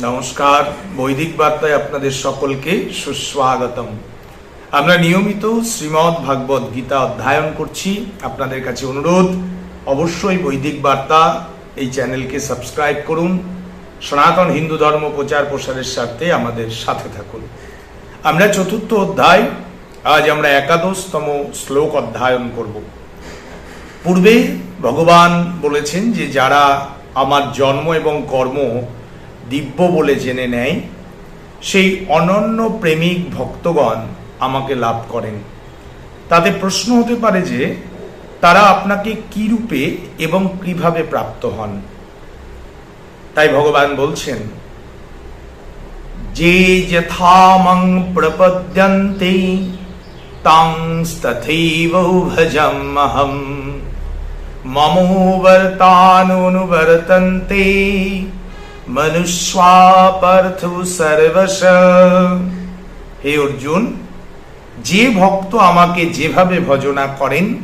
নমস্কার, বৈদিক বার্তায় আপনাদের সকলকে সুস্বাগতম। আমরা নিয়মিত শ্রীমৎ ভাগবত গীতা অধ্যয়ন করছি। আপনাদের কাছে অনুরোধ, অবশ্যই বৈদিক বার্তা এই চ্যানেলকে সাবস্ক্রাইব করুন। সনাতন হিন্দু ধর্ম প্রচার প্রসারের স্বার্থে আমাদের সাথে থাকুন। আমরা চতুর্থ অধ্যায়, আজ আমরা একাদশতম শ্লোক অধ্যয়ন করব। পূর্বে ভগবান বলেছেন যে যারা আমার জন্ম এবং কর্ম দিব্য বলে জেনে নেয়, সেই অনন্য প্রেমিক ভক্তগণ আমাকে লাভ করেন। তাতে প্রশ্ন হতে পারে যে, তারা আপনাকে কি রূপে এবং কীভাবে প্রাপ্ত হন? তাই ভগবান বলছেন, যে যথামং প্রপদ্যন্তে তাংস্তথৈব ভজমহম মমোবর্তানুবর্তন্তে মনুষ্যাপার্থ সর্বশ হে অর্জুন, যে ভক্ত আমাকে যেভাবে ভজনা করেন,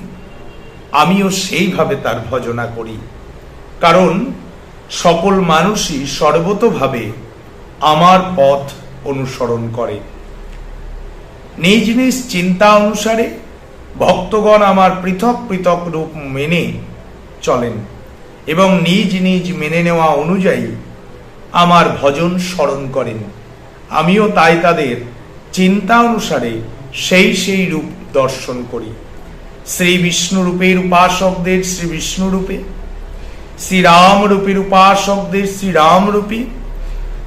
আমিও সেইভাবে তার ভজনা করি। কারণ সকল মানুষই সর্বতভাবে আমার পথ অনুসরণ করে। নিজ নিজ চিন্তা অনুসারে ভক্তগণ আমার পৃথক পৃথক রূপ মেনে চলেন এবং নিজ নিজ মেনে নেওয়া অনুযায়ী আমার ভজন স্মরণ করেন। আমিও তাই তাদের চিন্তা অনুসারে সেই সেই রূপ দর্শন করি। শ্রী বিষ্ণু রূপের উপাসকদের শ্রী বিষ্ণু রূপে শ্রীরাম রূপের উপাসকদের শ্রীরাম রূপে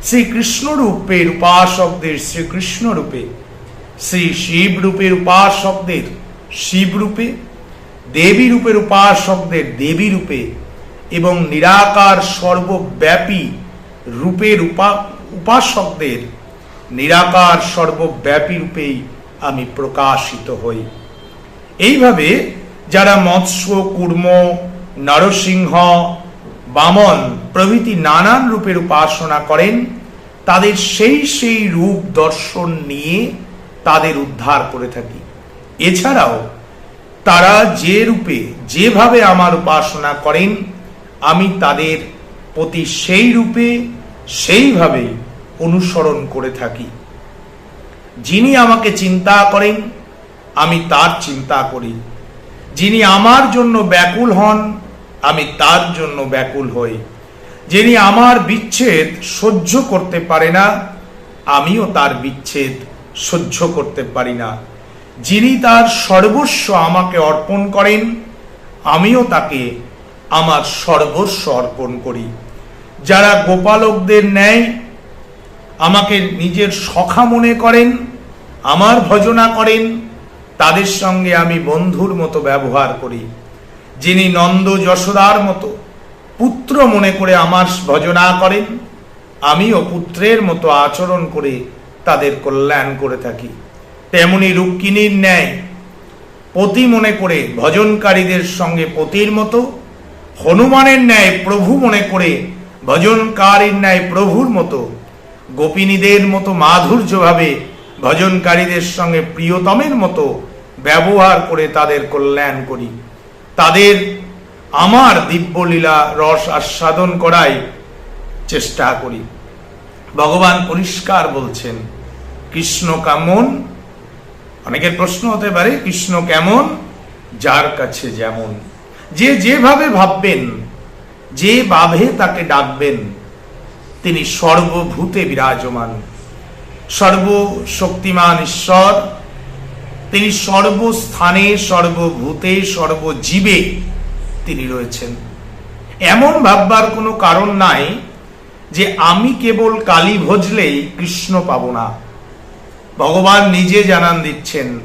শ্রীকৃষ্ণ রূপের উপাসকদের শ্রীকৃষ্ণ রূপে, শ্রী শিব রূপের উপাসকদের শিব রূপে, দেবী রূপের উপাসকদের দেবী রূপে এবং নিরাকার সর্বব্যাপী রূপের উপা উপাসকদের নিরাকার সর্বব্যাপী রূপেই আমি প্রকাশিত হই। এইভাবে যারা মৎস্য, কুর্ম, নরসিংহ, বামন প্রভৃতি নানান রূপের উপাসনা করেন, তাদের সেই সেই রূপ দর্শন নিয়ে তাদের উদ্ধার করে থাকি। এছাড়াও তারা যে রূপে যেভাবে আমার উপাসনা করেন, আমি তাদের প্রতি সেই রূপে সেইভাবে অনুসরণ করে থাকি। যিনি আমাকে চিন্তা করেন, আমি তার চিন্তা করি। যিনি আমার জন্য ব্যাকুল হন, আমি তার জন্য ব্যাকুল হই। যিনি আমার বিচ্ছেদ সহ্য করতে পারে না, আমিও তার বিচ্ছেদ সহ্য করতে পারি না। যিনি তার সর্বস্ব আমাকে অর্পণ করেন, আমিও তাকে আমার সর্বস্ব অর্পণ করি। যারা গোপালকদের ন্যায় আমাকে নিজের সখা মনে করেন, আমার ভজনা করেন, তাদের সঙ্গে আমি বন্ধুর মতো ব্যবহার করি, যিনি নন্দ যশোদার মতো পুত্র মনে করে আমার ভজনা করেন, আমিও পুত্রের মতো আচরণ করে তাদের কল্যাণ করে থাকি। তেমনি রুক্মিণীর ন্যায় পতি মনে করে ভজনকারীদের সঙ্গে পতির মতো, হনুমানের ন্যায় প্রভু মনে করে ভজনকারীর ন্যায় প্রভুর মতো, গোপিনীদের মতো মাধুর্যভাবে ভজনকারীদের সঙ্গে প্রিয়তমের মতো ব্যবহার করে তাদের কল্যাণ করি। তাদের আমার দিব্যলীলা রস আস্বাদন করাই চেষ্টা করি। ভগবান পরিষ্কার বলছেন, কৃষ্ণ কেমন? অনেকের প্রশ্ন হতে পারে, কৃষ্ণ কেমন? যার কাছে যেমন। যে যেভাবে ভাববেন যে ভাবে তাকে ডাকবেন, তিনি সর্বভূতে বিরাজমান। সর্বশক্তিমান ঈশ্বর, তিনি সর্বস্থানে, সর্বভূতে, সর্বজীবে তিনি রয়েছেন। এমন ভাববার কোনো কারণ নাই যে আমি কেবল কালী ভজলেই কৃষ্ণ পাব না। ভগবান নিজে জানান দিচ্ছেন,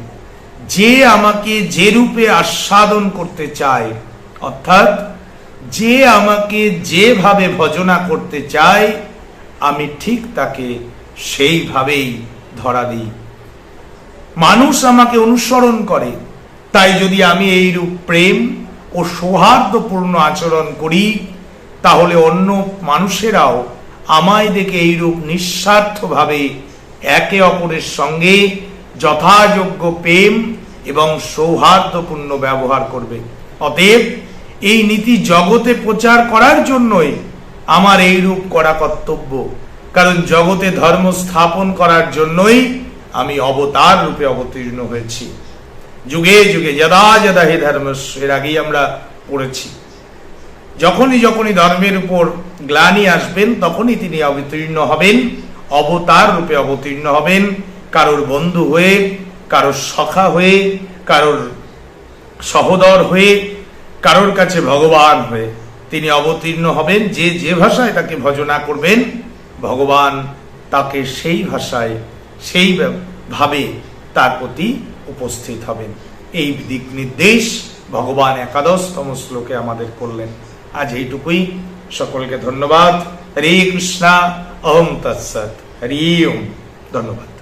যে আমাকে যে রূপে আস্বাদন করতে চায়, অর্থাৎ যে আমাকে যেভাবে ভজনা করতে চায়, আমি ঠিক তাকে সেইভাবেই ধরা দিই। মানুষ আমাকে অনুসরণ করে, তাই যদি আমি এই রূপ প্রেম ও সৌহার্দ্যপূর্ণ আচরণ করি, তাহলে অন্য মানুষেরাও আমায় দেখে এইরূপ নিঃস্বার্থভাবে একে অপরের সঙ্গে যথাযোগ্য প্রেম এবং সৌহার্দ্যপূর্ণ ব্যবহার করবে। অতএব এই নীতি জগতে প্রচার করার জন্যই আমার এই রূপ করা কর্তব্য। কারণ জগতে ধর্ম স্থাপন করার জন্যই আমি অবতার রূপে অবতীর্ণ হয়েছি। যুগে যুগে যদা যদা হে ধর্ম এর আগেই আমরা পড়েছি। যখনই যখনই ধর্মের উপর গ্লানি আসবেন, তখনই তিনি অবতীর্ণ হবেন, অবতার রূপে অবতীর্ণ হবেন। কারোর বন্ধু হয়ে, কারোর সখা হয়ে, কারোর সহদর হয়ে কারোর কাছে ভগবান হয়ে তিনি অবতীর্ণ হবেন, যে যে ভাষায় তাকে ভজনা করবেন, ভগবান তাকে সেই ভাষায়, সেই ভাবে তার প্রতি উপস্থিত হবেন। এই দিক নির্দেশ ভগবান একাদশতম শ্লোকে আমাদের করলেন। আজ এইটুকুই। সকলকে ধন্যবাদ। হরে কৃষ্ণা। অহম তৎসৎ। হরি ওম। ধন্যবাদ।